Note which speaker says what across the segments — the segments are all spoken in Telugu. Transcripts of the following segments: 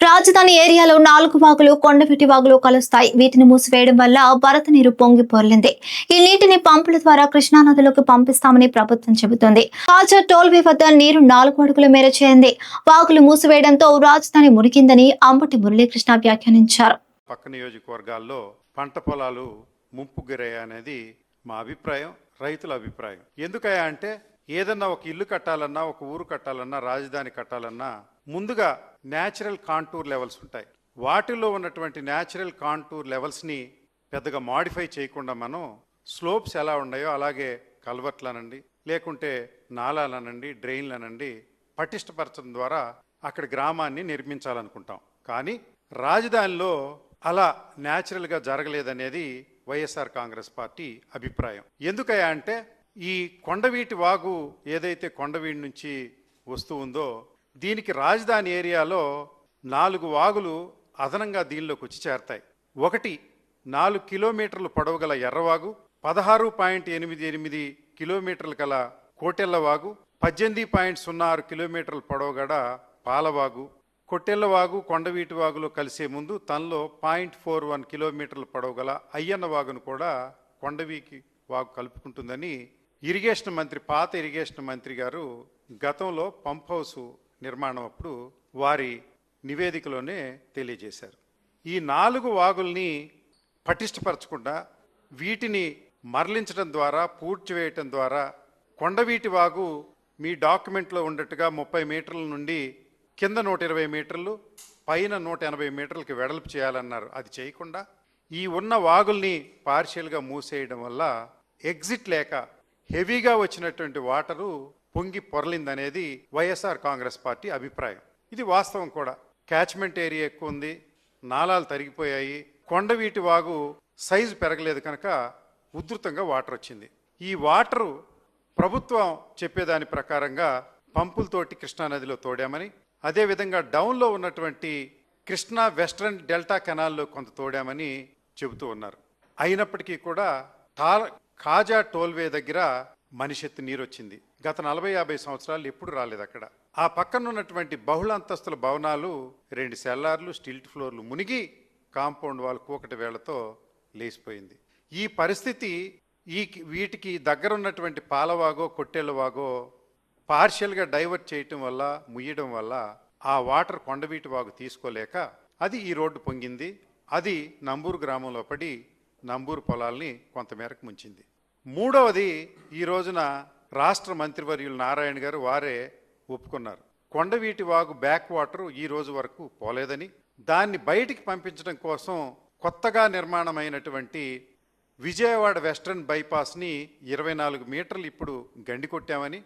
Speaker 1: రాజధాని ఏరియాలో నాలుగు వాగులు కొండవీటి వాగులు కలుస్తాయి. వీటిని మూసివేయడం వల్ల భరత నీరు పొంగి పొర్లింది. ఈ నీటిని పంపుల ద్వారా కృష్ణా నదిలోకి పంపిస్తామని ప్రభుత్వం చెబుతుంది. తాజా టోల్వే వద్ద నీరు నాలుగు అడుగుల మేర చేరింది. వాగులు మూసివేయడంతో రాజధాని మురికిందని అంబటి మురళీకృష్ణ వ్యాఖ్యానించారు.
Speaker 2: పక్క నియోజకవర్గాల్లో పంట పొలాలు ముంపు అనేది మా అభిప్రాయం రైతుల అభిప్రాయం. ఎందుకయ్యా అంటే ఏదన్నా ఒక ఇల్లు కట్టాలన్నా ఒక ఊరు కట్టాలన్నా రాజధాని కట్టాలన్నా ముందుగా న్యాచురల్ కాంటూర్ లెవెల్స్ ఉంటాయి. వాటిల్లో ఉన్నటువంటి న్యాచురల్ కాంటూర్ లెవెల్స్ని పెద్దగా మాడిఫై చేయకుండా మనం స్లోప్స్ ఎలా ఉన్నాయో అలాగే కల్వర్ట్లనండి లేకుంటే నాలాలనండి డ్రైన్లనండి పటిష్టపరచడం ద్వారా అక్కడ గ్రామాన్ని నిర్మించాలనుకుంటాం. కానీ రాజధానిలో అలా న్యాచురల్గా జరగలేదనేది వైఎస్ఆర్ కాంగ్రెస్ పార్టీ అభిప్రాయం. ఎందుకయ్యా అంటే ఈ కొండవీటి వాగు ఏదైతే కొండవీటి నుంచి వస్తూ ఉందో దీనికి రాజధాని ఏరియాలో నాలుగు వాగులు అదనంగా దీనిలోకి వచ్చి చేరతాయి. ఒకటి నాలుగు కిలోమీటర్లు పొడవు గల ఎర్రవాగు పదహారు పాయింట్ ఎనిమిది ఎనిమిది కిలోమీటర్లు గల కోటెల్లవాగు పద్దెనిమిది పాయింట్ సున్నా ఆరు కిలోమీటర్ల పొడవు గల పాలవాగు కొట్టెల్లవాగు కొండవీటి వాగులో కలిసే ముందు తనలో పాయింట్ ఫోర్ వన్ కిలోమీటర్ల పొడవు గల అయ్యన్న వాగును కూడా కొండవీకి వాగు కలుపుకుంటుందని ఇరిగేషన్ మంత్రి పాత ఇరిగేషన్ మంత్రి గారు గతంలో పంప్ హౌస్ నిర్మాణం అప్పుడు వారి నివేదికలోనే తెలియజేశారు. ఈ నాలుగు వాగుల్ని పటిష్టపరచకుండా వీటిని మరలించడం ద్వారా పూడ్చివేయటం ద్వారా కొండవీటి వాగు మీ డాక్యుమెంట్లో ఉన్నట్టుగా ముప్పై మీటర్ల నుండి కింద నూట ఇరవై మీటర్లు పైన నూట ఎనభై మీటర్లకి వెడల్పు చేయాలన్నారు. అది చేయకుండా ఈ ఉన్న వాగుల్ని పార్షియల్గా మూసేయడం వల్ల ఎగ్జిట్ లేక హెవీగా వచ్చినటువంటి వాటరు పొంగి పొరలిందనేది వైఎస్ఆర్ కాంగ్రెస్ పార్టీ అభిప్రాయం. ఇది వాస్తవం కూడా. క్యాచ్మెంట్ ఏరియా ఎక్కువ ఉంది నాలాలు తరిగిపోయాయి కొండవీటి వాగు సైజు పెరగలేదు కనుక ఉధృతంగా వాటర్ వచ్చింది. ఈ వాటరు ప్రభుత్వం చెప్పేదాని ప్రకారంగా పంపులతోటి కృష్ణానదిలో తోడామని అదేవిధంగా డౌన్లో ఉన్నటువంటి కృష్ణా వెస్ట్రన్ డెల్టా కెనాల్లో కొంత తోడామని చెబుతూ ఉన్నారు. అయినప్పటికీ కూడా తా కాజా టోల్వే దగ్గర మనిషెత్తి నీరు వచ్చింది గత నలభై యాభై సంవత్సరాలు ఎప్పుడు రాలేదు అక్కడ. ఆ పక్కన ఉన్నటువంటి బహుళ అంతస్తుల భవనాలు రెండు సెల్లార్లు స్టిల్ట్ ఫ్లోర్లు మునిగి కాంపౌండ్ వాల్ కూకటి వేళ్ళతో లేచిపోయింది. ఈ పరిస్థితి ఈ వీటికి దగ్గర ఉన్నటువంటి పాలవాగో కొట్టేళ్ళవాగో పార్షియల్గా డైవర్ట్ చేయటం వల్ల ముయ్యడం వల్ల ఆ వాటర్ కొండవీటి వాగు తీసుకోలేక అది ఈ రోడ్డు పొంగింది. అది నంబూరు గ్రామంలో పడి నంబూరు పొలాల్ని కొంతమేరకు ముంచింది. మూడవది ఈ రోజున రాష్ట్ర మంత్రివర్యులు నారాయణ గారు వారే ఒప్పుకున్నారు. కొండవీటి వాగు బ్యాక్ వాటర్ ఈ రోజు వరకు పోలేదని దాన్ని బయటికి పంపించడం కోసం కొత్తగా నిర్మాణమైనటువంటి విజయవాడ వెస్ట్రన్ బైపాస్ని ఇరవై నాలుగు మీటర్లు ఇప్పుడు గండి కొట్టామని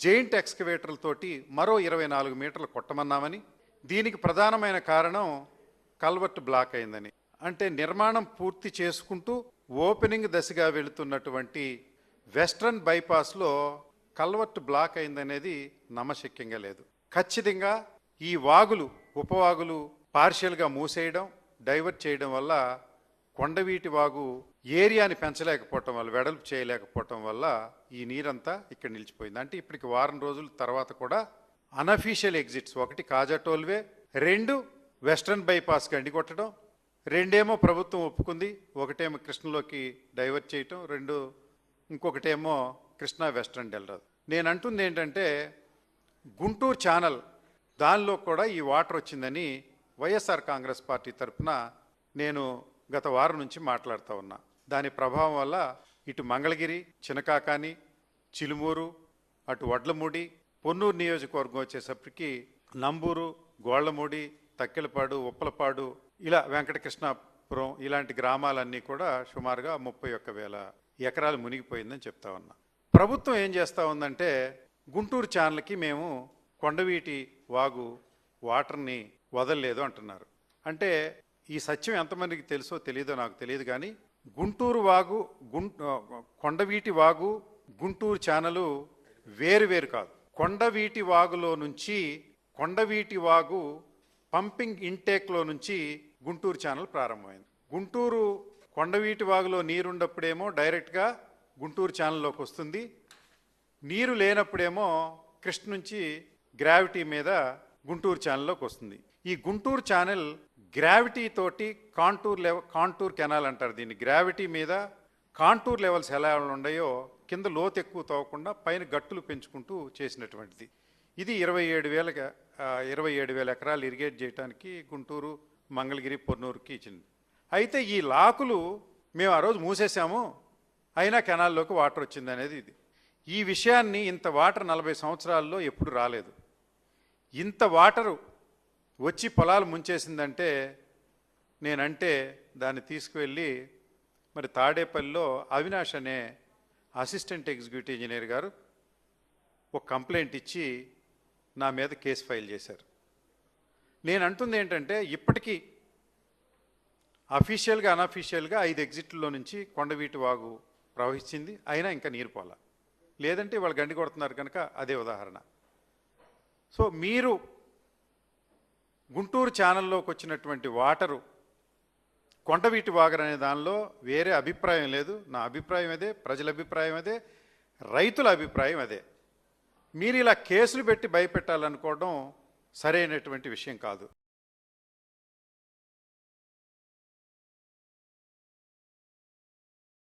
Speaker 2: జెయింట్ ఎక్స్కవేటర్లతోటి మరో ఇరవై నాలుగు మీటర్లు కొట్టమన్నామని దీనికి ప్రధానమైన కారణం కల్వర్ట్ బ్లాక్ అయిందని. అంటే నిర్మాణం పూర్తి చేసుకుంటూ ఓపెనింగ్ దశగా వెళుతున్నటువంటి వెస్ట్రన్ బైపాస్లో కల్వర్ట్ బ్లాక్ అయిందనేది నమ్మశక్యంగా లేదు. ఖచ్చితంగా ఈ వాగులు ఉపవాగులు పార్షియల్గా మూసేయడం డైవర్ట్ చేయడం వల్ల కొండవీటి వాగు ఏరియాని పెంచలేకపోవటం వల్ల వెడల్పు చేయలేకపోవటం వల్ల ఈ నీరంతా ఇక్కడ నిలిచిపోయింది. అంటే ఇప్పటికి వారం రోజుల తర్వాత కూడా అనఫీషియల్ ఎగ్జిట్స్ ఒకటి కాజా టోల్వే రెండు వెస్ట్రన్ బైపాస్ గండి కొట్టడం రెండేమో ప్రభుత్వం ఒప్పుకుంది ఒకటేమో కృష్ణలోకి డైవర్ట్ చేయటం రెండు ఇంకొకటేమో కృష్ణా వెస్ట్రన్ డెల్రా నేను అంటుంది ఏంటంటే గుంటూరు ఛానల్ దానిలో కూడా ఈ వాటర్ వచ్చిందని వైఎస్ఆర్ కాంగ్రెస్ పార్టీ తరఫున నేను గత వారం నుంచి మాట్లాడుతూ ఉన్నా. దాని ప్రభావం వల్ల ఇటు మంగళగిరి చినకాకాని చిలుమూరు అటు వడ్లమూడి పొన్నూరు నియోజకవర్గం వచ్చేసప్పటికి నంబూరు గోళ్ళమూడి తక్కెలపాడు ఉప్పలపాడు ఇలా వెంకటకృష్ణాపురం ఇలాంటి గ్రామాలన్నీ కూడా సుమారుగా ముప్పై ఒక్క వేల ఎకరాలు మునిగిపోయిందని చెప్తా ఉన్నా. ప్రభుత్వం ఏం చేస్తూ ఉందంటే గుంటూరు ఛానల్కి మేము కొండవీటి వాగు వాటర్ని వదలలేదు అంటున్నారు. అంటే ఈ సత్యం ఎంతమందికి తెలుసో తెలియదో నాకు తెలియదు కానీ గుంటూరు వాగు గుం కొండవీటి వాగు గుంటూరు ఛానలు వేరు వేరు కాదు. కొండవీటి వాగులో నుంచి కొండవీటి వాగు పంపింగ్ ఇంటేక్లో నుంచి గుంటూరు ఛానల్ ప్రారంభమైంది. గుంటూరు కొండవీటి వాగులో నీరుండప్పుడేమో డైరెక్ట్గా గుంటూరు ఛానల్లోకి వస్తుంది. నీరు లేనప్పుడేమో కృష్ణ నుంచి గ్రావిటీ మీద గుంటూరు ఛానల్లోకి వస్తుంది. ఈ గుంటూరు ఛానల్ గ్రావిటీ తోటి కాంటూర్ లెవెల్ కాంటూర్ కెనాల్ అంటారు దీన్ని. గ్రావిటీ మీద కాంటూర్ లెవెల్స్ ఎలా ఉన్నాయో కింద లోతు ఎక్కువ తవ్వకుండా పైన గట్టులు పెంచుకుంటూ చేసినటువంటిది. ఇది ఇరవై ఏడు వేల ఇరవై ఏడు వేల ఎకరాలు ఇరిగేట్ చేయడానికి గుంటూరు మంగళగిరి పొన్నూరుకి ఇచ్చింది. అయితే ఈ లాకులు మేము ఆ రోజు మూసేసాము అయినా కెనాల్లోకి వాటర్ వచ్చింది అనేది ఇది. ఈ విషయాన్ని ఇంత వాటర్ నలభై సంవత్సరాల్లో ఎప్పుడు రాలేదు. ఇంత వాటరు వచ్చి పొలాలు ముంచేసిందంటే నేనంటే దాన్ని తీసుకువెళ్ళి మరి తాడేపల్లిలో అవినాష్ అనే అసిస్టెంట్ ఎగ్జిక్యూటివ్ ఇంజనీర్ గారు ఒక కంప్లైంట్ ఇచ్చి నా మీద కేసు ఫైల్ చేశారు. నేను అంటుంది ఏంటంటే ఇప్పటికీ అఫీషియల్గా అనఫీషియల్గా ఐదు ఎగ్జిట్లో నుంచి కొండవీటి వాగు ప్రవహించింది. అయినా ఇంకా నీరు పోల. లేదంటే వాళ్ళు గండి కొడుతున్నారు కనుక అదే ఉదాహరణ. సో మీరు గుంటూరు ఛానల్లోకి వచ్చినటువంటి వాటరు కొండవీటి వాగర్ అనే దానిలో వేరే అభిప్రాయం లేదు. నా అభిప్రాయం అదే ప్రజల అభిప్రాయం అదే రైతుల అభిప్రాయం అదే. మీరు ఇలా కేసులు పెట్టి భయపెట్టాలనుకోవడం సరైనటువంటి విషయం కాదు.